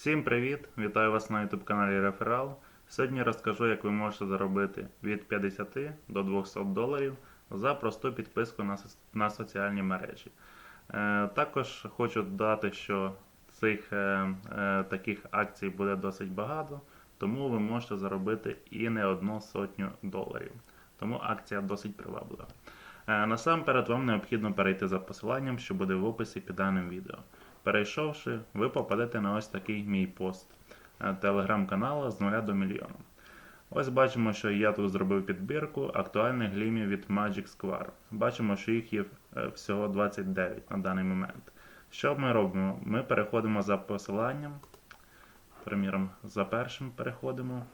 Всім привіт! Вітаю вас на YouTube каналі Реферал. Сьогодні розкажу, як ви можете заробити від 50 до 200 доларів за просту підписку на, на соціальні мережі. Е, також хочу додати, що цих е, е, таких акцій буде досить багато, тому ви можете заробити і не одну сотню доларів. Тому акція досить приваблива. Е, насамперед вам необхідно перейти за посиланням, що буде в описі під даним відео. Перейшовши, ви попадете на ось такий мій пост е, телеграм-каналу з 0 до мільйона. Ось бачимо, що я тут зробив підбірку актуальних глімів від Magic Square. Бачимо, що їх є е, всього 29 на даний момент. Що ми робимо? Ми переходимо за посиланням. Приміром, за першим переходимо.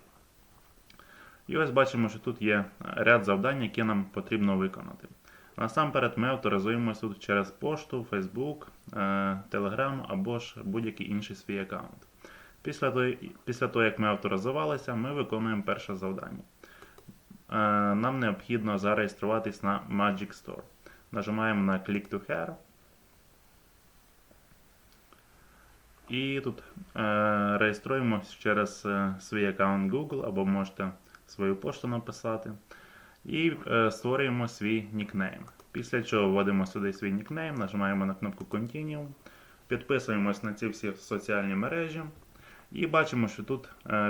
І ось бачимо, що тут є ряд завдань, які нам потрібно виконати. Насамперед ми авторизуємося тут через пошту, Facebook, е, Telegram або ж будь-який інший свій аккаунт. Після того, після того, як ми авторизувалися, ми виконуємо перше завдання. Е, Нам необхідно зареєструватись на Magic Store. Нажимаємо на Click to Here. І тут е, через е, свій аккаунт Google або можете свою пошту написати. І е, створюємо свій нікнейм. Після чого вводимо сюди свій нікнейм, нажимаємо на кнопку Continue, підписуємось на ці всі соціальні мережі. І бачимо, що тут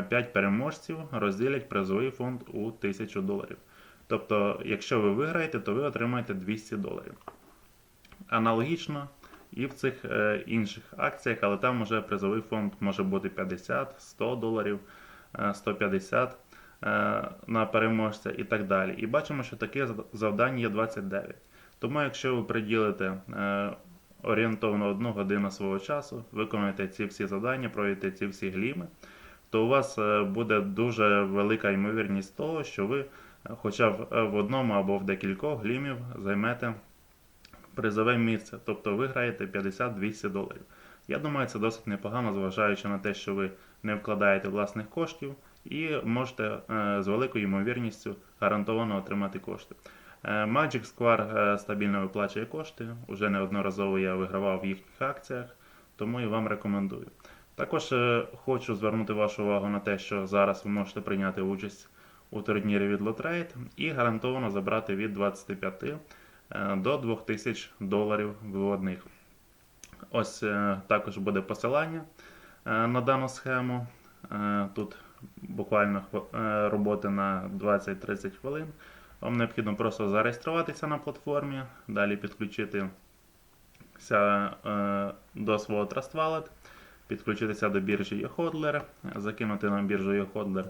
5 переможців розділять призовий фонд у 1000 доларів. Тобто, якщо ви виграєте, то ви отримаєте 200 доларів. Аналогічно і в цих е, інших акціях, але там вже призовий фонд може бути 50, 100 доларів, е, 150 е, на переможця і так далі. І бачимо, що таких завдань є 29. Тому, якщо ви приділите е, орієнтовно одну годину свого часу, виконуєте ці всі завдання, пройдете ці всі гліми, то у вас е, буде дуже велика ймовірність того, що ви е, хоча б е, в одному або в декількох глімів займете призове місце, тобто ви граєте 50-200 доларів. Я думаю, це досить непогано, зважаючи на те, що ви не вкладаєте власних коштів і можете е, з великою ймовірністю гарантовано отримати кошти. Е, Magic Square е, стабільно виплачує кошти. Уже неодноразово я вигравав в їхніх акціях, тому і вам рекомендую. Також хочу звернути вашу увагу на те, що зараз ви можете прийняти участь у турнірі від Lotrade і гарантовано забрати від 25 е, до 2000 доларів виводних. Ось також буде посилання на дану схему. Тут буквально е, роботи на 20-30 хвилин. Вам необхідно просто зареєструватися на платформі, далі підключитися е, до свого Trust Wallet, підключитися до біржі eHodler, закинути на біржу eHodler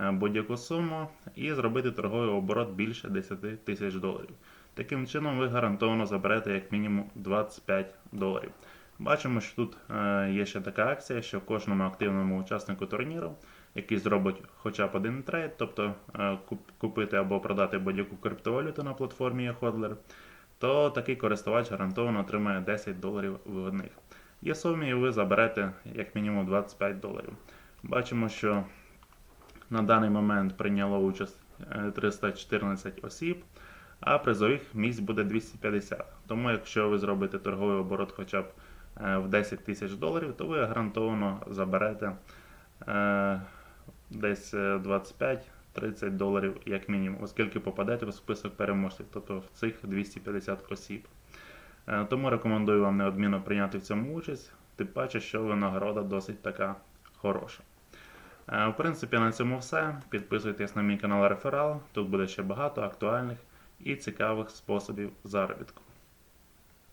е, будь-яку суму і зробити торговий оборот більше 10 тисяч доларів. Таким чином ви гарантовано заберете як мінімум 25 доларів. Бачимо, що тут е, є ще така акція, що кожному активному учаснику турніру, який зробить хоча б один трейд, тобто е, купити або продати будь-яку криптовалюту на платформі eHodler, то такий користувач гарантовано отримає 10 доларів виводних. І в сумі ви заберете як мінімум 25 доларів. Бачимо, що на даний момент прийняло участь е, 314 осіб, а призових місць буде 250. Тому, якщо ви зробите торговий оборот хоча б е, в 10 тисяч доларів, то ви гарантовано заберете е, десь е, 25-30 доларів як мінімум, оскільки попадете в список переможців, тобто в цих 250 осіб. Е, Тому рекомендую вам неодмінно прийняти в цьому участь, тим паче, що винагорода досить така хороша. Е, В принципі, на цьому все. Підписуйтесь на мій канал Реферал. Тут буде ще багато актуальних і цікавих способів заробітку.